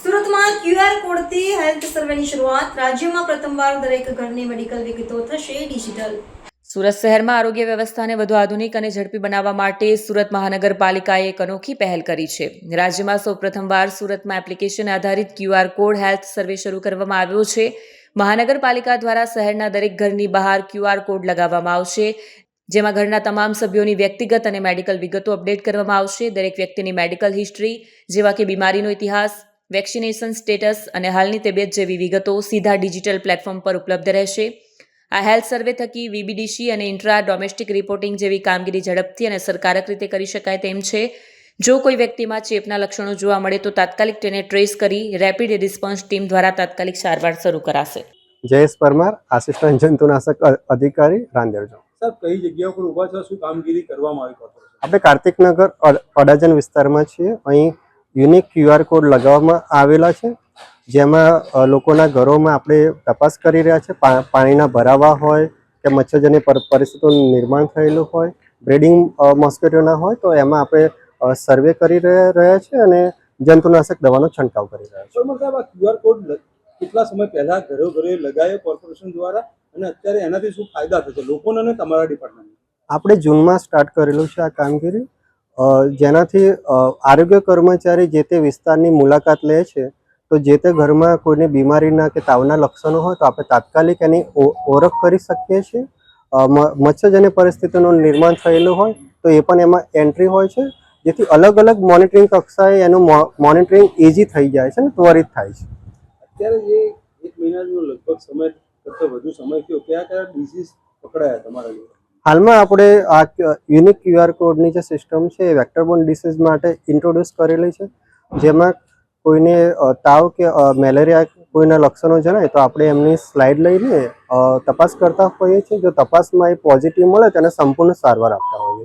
સુરતમાં QR કોડથી health સર્વેની શરૂઆત. રાજ્યમાં પ્રથમવાર દરેક ઘરની મેડિકલ વિગતો થશે ડિજિટલ. સુરત શહેરમાં આરોગ્ય વ્યવસ્થાને વધુ આધુનિક અને ઝડપી બનાવવા માટે સુરત મહાનગરપાલિકાએ એક અનોખી પહેલ કરી છે. રાજ્યમાં સૌ પ્રથમવાર સુરતમાં એપ્લિકેશન આધારિત ક્યુઆર કોડ હેલ્થ સર્વે શરૂ કરવામાં આવ્યો છે. મહાનગરપાલિકા દ્વારા શહેરના દરેક ઘરની બહાર ક્યુઆર કોડ લગાવવામાં આવશે. જેમાં ઘરના તમામ સભ્યોની વ્યક્તિગત અને મેડિકલ વિગતો અપડેટ કરવામાં આવશે. દરેક વ્યક્તિની મેડિકલ હિસ્ટ્રી, જેવા કે બીમારીનો ઇતિહાસ વેક્સિનેશન સ્ટેટસ અને હાલની તબિયત જેવી વિગતો સીધા ડિજિટલ પ્લેટફોર્મ પર ઉપલબ્ધ રહેશે. આ હેલ્થ સર્વે થકી વીબીડીસી અને ઇન્ટ્રા ડોમેસ્ટિક રિપોર્ટિંગ જેવી કામગીરી ઝડપથી અને સરકારક રીતે કરી શકાય તેમ છે. જો કોઈ વ્યક્તિમાં ચેપના લક્ષણો જોવા મળે તો તાત્કાલિક તેને ટ્રેસ કરી રેપિડ રિસ્પોન્સ ટીમ દ્વારા તાત્કાલિક સારવાર શરૂ કરાશે. જયેશ પરમાર આસિસ્ટન્ટ જંતુનાશક અ- અધિકારી રાંદેરજો સર કઈ જગ્યા ઉપર ઊભા છો? શું કામગીરી કરવામાં આવી? આપણે કાર્તિકનગર અડાજન વિસ્તારમાં છીએ. અહીં યુનિક ક્યુઆર કોડ લગાવવામાં આવેલા છે જેમાં લોકોના ઘરોમાં આપણે તપાસ કરી રહ્યા છે પાણીના ભરાવા હોય કે મચ્છરજન્ય પર- પરિસ્થિતિનું નિર્માણ થયેલું હોય બ્રીડિંગ મોસ્કિટોના હોય તો એમાં આપણે સર્વે કરી રહ્યા રહ્યા છે અને જંતુનાશક દવાનો છંટકાવ કરી રહ્યા છે. ક્યુઆર કોડ કેટલા સમય પહેલા ઘરે ઘરે લગાયો કોર્પોરેશન દ્વારા અને અત્યારે એનાથી શું ફાયદા થશે? લોકોને અને તમારા ડિપાર્ટમેન્ટ આપણે જૂનમાં સ્ટાર્ટ કરેલું છે આ કામગીરી. જેનાથી આરોગ્ય કર્મચારી જે તે વિસ્તારની મુલાકાત લે છે, તો જે તે ઘરમાં કોઈને બીમારીના કે તાવના લક્ષણો હોય તો આપણે તાત્કાલિક એની ઓળખ કરી શકીએ છીએ. મચ્છરજન્ય પરિસ્થિતિનું નિર્માણ થયેલું હોય તો એ પણ એમાં એન્ટ્રી હોય છે, જેથી અલગ અલગ મોનિટરિંગ કક્ષાએ એનું મોનિટરિંગ ઇઝી થઈ જાય છે ને ત્વરિત થાય છે. અત્યારે જે એક મહિનાનો લગભગ સમય કરતાં વધુ સમય થયો, કયા કયા ડિસીઝ પકડાયા તમારા હાલમાં આપણે આ યુનિક ક્યુઆર કોડની જે સિસ્ટમ છે એ વેક્ટરબોર્ન ડિસીઝ માટે ઇન્ટ્રોડ્યુસ કરેલી છે. જેમાં કોઈને તાવ કે મેલેરિયા કોઈના લક્ષણો જણાય તો આપણે એમની સ્લાઇડ લઈને તપાસ કરતા હોઈએ છીએ. જો તપાસમાં એ પોઝિટિવ મળે તેને સંપૂર્ણ સારવાર આપતા હોઈએ